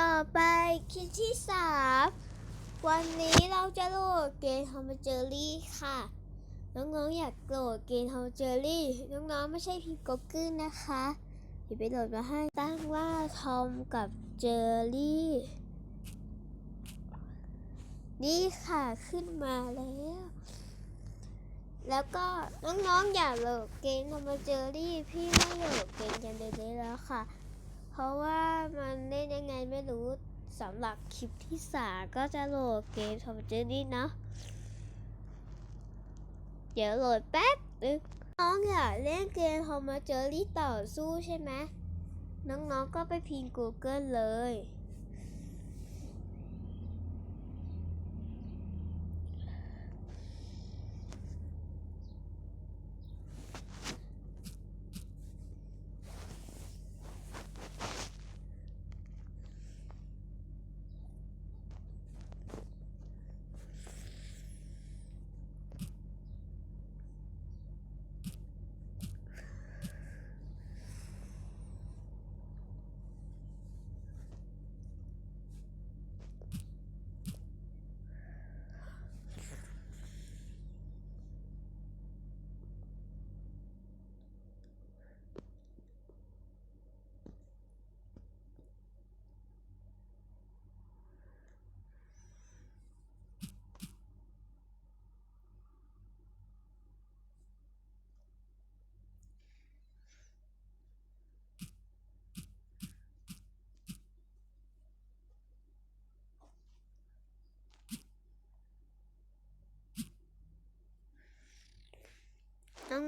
ต่อไปคลิปที่สามวันนี้เราจะโหลดเกมทอมเจอรี่ค่ะ น้องๆอยากโหลดเกมทอมเจอรี่ น้องๆไม่ใช่พิมพ์ก็กึ้นนะคะเดี๋ยวไปโหลดมาให้ตั้งว่าทอมกับเจอรี่ นี่ค่ะขึ้นมาแล้ว แล้วก็น้องๆอยากโหลดเกมทอมเจอรี่ พี่ไม่โหลดเกมกันเลยแล้วค่ะ เพราะว่ามันเล่นยังไงไม่รู้สำหรับคลิปที่สามก็จะโหลดเกมทอมเจอรี่นะเดี๋ยวโหลดแป๊บนึงน้องอยากเล่นเกมทอมเจอรี่ต่อสู้ใช่ไหมน้องๆก็ไปพิมพ์ Google เลย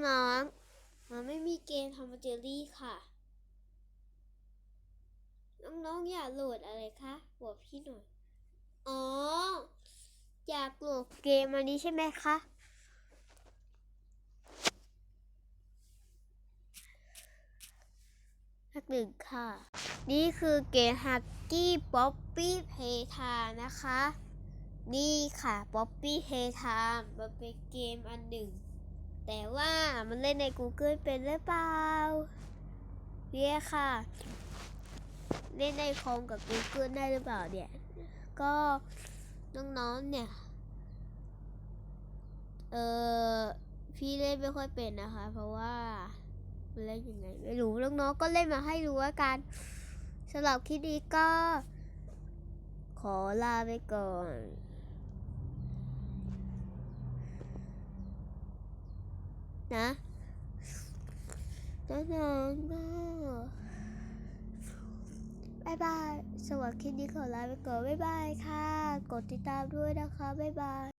น้องๆมันไม่มีเกมทอมเจอรี่ค่ะ น้องๆอยากโหลดอะไรคะบอกพี่หน่อย อ๋อ อยากโหลดเกมอันนี้ใช่ไหมคะนักหนึ่งค่ะ นี่คือเกมฮักกี้ป๊อปปี้เพทานะคะ นี่ค่ะป๊อปปี้เพทามมันเป็นเกมอันหนึ่ง แต่ว่ามันเล่นใน Google เป็นหรือเปล่าเนี่ยค่ะ เล่นในคอมกับ Google ได้หรือเปล่าเนี่ย ก็น้องๆเนี่ย เออพี่เล่นไม่ค่อยเป็นนะคะ เพราะว่ามันเล่นยังไงไม่รู้น้องๆก็เล่นมาให้รู้ว่ากันสำหรับคลิปนี้ก็ ขอลาไปก่อน นะแล้วน้องก็บายบาย สวัสดีคลิปนี้ขอลาไปก่อน บ๊ายบายค่ะ กดติดตามด้วยนะคะ บ๊ายบาย